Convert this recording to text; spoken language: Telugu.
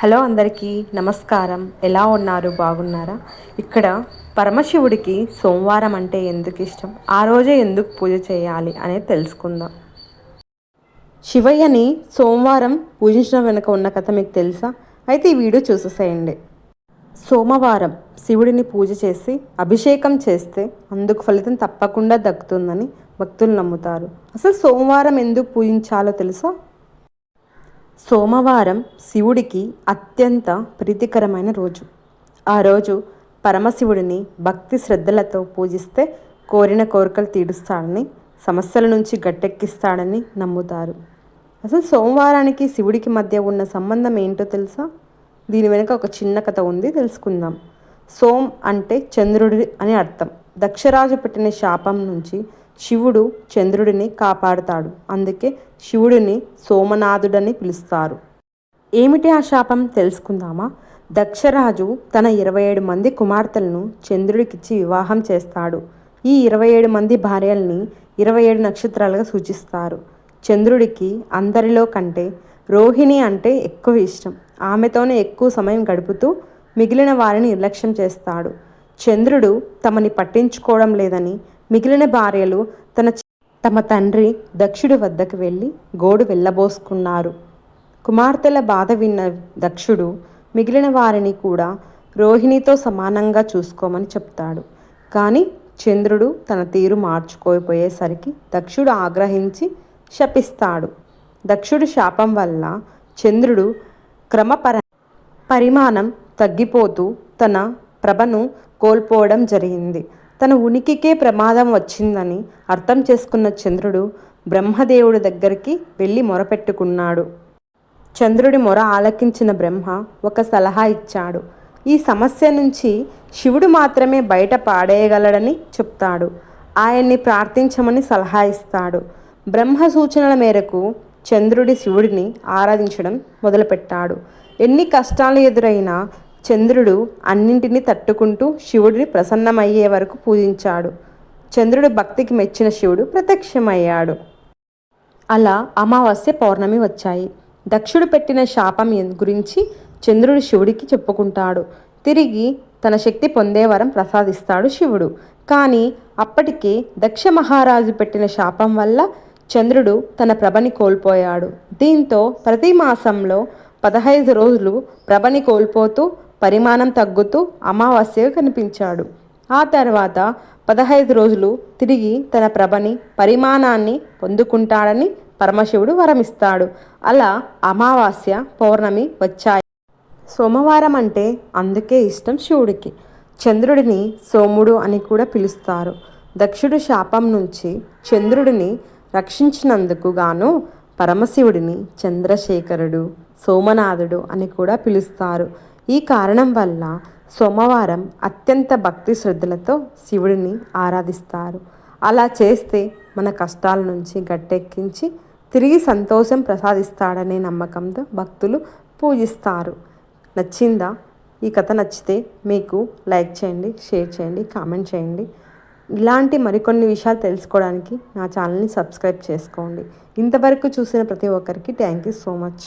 హలో అందరికీ నమస్కారం. ఎలా ఉన్నారు? బాగున్నారా? ఇక్కడ పరమశివుడికి సోమవారం అంటే ఎందుకు ఇష్టం? ఆ రోజే ఎందుకు పూజ చేయాలి అనేది తెలుసుకుందాం. శివయ్యని సోమవారం పూజించడం వెనుక ఉన్న కథ మీకు తెలుసా? అయితే ఈ వీడియో చూసేసేయండి. సోమవారం శివుడిని పూజ చేసి అభిషేకం చేస్తే అందుకు ఫలితం తప్పకుండా దక్కుతుందని భక్తులు నమ్ముతారు. అసలు సోమవారం ఎందుకు పూజించాలో తెలుసా? సోమవారం శివుడికి అత్యంత ప్రీతికరమైన రోజు. ఆ రోజు పరమశివుడిని భక్తి శ్రద్ధలతో పూజిస్తే కోరిన కోరికలు తీరుస్తాడని సమస్యల నుంచి గట్టెక్కిస్తాడని నమ్ముతారు. అసలు సోమవారానికి శివుడికి మధ్య ఉన్న సంబంధం ఏంటో తెలుసా? దీని వెనుక ఒక చిన్న కథ ఉంది తెలుసుకుందాం. సోమ్ అంటే చంద్రుడి అని అర్థం. దక్షరాజు పెట్టిన శాపం నుంచి శివుడు చంద్రుడిని కాపాడుతాడు. అందుకే శివుడిని సోమనాథుడని పిలుస్తారు. ఏమిటి ఆ శాపం? తెలుసుకుందామా? దక్షరాజు తన ఇరవై ఏడు మంది కుమార్తెలను చంద్రుడికిచ్చి వివాహం చేస్తాడు. ఈ ఇరవై ఏడు మంది భార్యల్ని ఇరవై ఏడు నక్షత్రాలుగా సూచిస్తారు. చంద్రుడికి అందరిలో కంటే రోహిణి అంటే ఎక్కువ ఇష్టం. ఆమెతోనే ఎక్కువ సమయం గడుపుతూ మిగిలిన వారిని నిర్లక్ష్యం చేస్తాడు. చంద్రుడు తమని పట్టించుకోవడం లేదని మిగిలిన భార్యలు తన తమ తండ్రి దక్షుడి వద్దకు వెళ్ళి గోడు వెళ్ళబోసుకున్నారు. కుమార్తెల బాధ విన్న దక్షుడు మిగిలిన వారిని కూడా రోహిణితో సమానంగా చూసుకోమని చెప్తాడు. కానీ చంద్రుడు తన తీరు మార్చుకోపోయేసరికి దక్షుడు ఆగ్రహించి శపిస్తాడు. దక్షుడు శాపం వల్ల చంద్రుడు క్రమపర పరిమాణం తగ్గిపోతూ తన ప్రభను కోల్పోవడం జరిగింది. తన ఉనికికే ప్రమాదం వచ్చిందని అర్థం చేసుకున్న చంద్రుడు బ్రహ్మదేవుడి దగ్గరికి వెళ్ళి మొరపెట్టుకున్నాడు. చంద్రుడి మొర ఆలకించిన బ్రహ్మ ఒక సలహా ఇచ్చాడు. ఈ సమస్య నుంచి శివుడు మాత్రమే బయట పాడేయగలడని చెప్తాడు. ఆయన్ని ప్రార్థించమని సలహా ఇస్తాడు. బ్రహ్మ సూచనల మేరకు చంద్రుడి శివుడిని ఆరాధించడం మొదలుపెట్టాడు. ఎన్ని కష్టాలు ఎదురైనా చంద్రుడు అన్నింటినీ తట్టుకుంటూ శివుడిని ప్రసన్నమయ్యే వరకు పూజించాడు. చంద్రుడి భక్తికి మెచ్చిన శివుడు ప్రత్యక్షమయ్యాడు. అలా అమావాస్య పౌర్ణమి వచ్చాయి. దక్షుడు పెట్టిన శాపం గురించి చంద్రుడు శివుడికి చెప్పుకుంటాడు. తిరిగి తన శక్తి పొందే వరం ప్రసాదిస్తాడు శివుడు. కానీ అప్పటికే దక్ష మహారాజు పెట్టిన శాపం వల్ల చంద్రుడు తన ప్రభని కోల్పోయాడు. దీంతో ప్రతి మాసంలో పదహైదు రోజులు ప్రభని కోల్పోతూ పరిమాణం తగ్గుతూ అమావాస్యగా కనిపించాడు. ఆ తర్వాత పదహైదు రోజులు తిరిగి తన ప్రభని పరిమాణాన్ని పొందుకుంటాడని పరమశివుడు వరమిస్తాడు. అలా అమావాస్య పౌర్ణమి వచ్చాయి. సోమవారం అంటే అందుకే ఇష్టం శివుడికి. చంద్రుడిని సోముడు అని కూడా పిలుస్తారు. దక్షుడు శాపం నుంచి చంద్రుడిని రక్షించినందుకు గాను పరమశివుడిని చంద్రశేఖరుడు సోమనాథుడు అని కూడా పిలుస్తారు. ఈ కారణం వల్ల సోమవారం అత్యంత భక్తి శ్రద్ధలతో శివుడిని ఆరాధిస్తారు. అలా చేస్తే మన కష్టాల నుంచి గట్టెక్కించి తిరిగి సంతోషం ప్రసాదిస్తాడనే నమ్మకంతో భక్తులు పూజిస్తారు. నచ్చిందా? ఈ కథ నచ్చితే మీకు లైక్ చేయండి షేర్ చేయండి కామెంట్ చేయండి. ఇలాంటి మరికొన్ని విషయాలు తెలుసుకోవడానికి నా ఛానల్ని సబ్స్క్రైబ్ చేసుకోండి. ఇంతవరకు చూసిన ప్రతి ఒక్కరికి థ్యాంక్ యూ సో మచ్.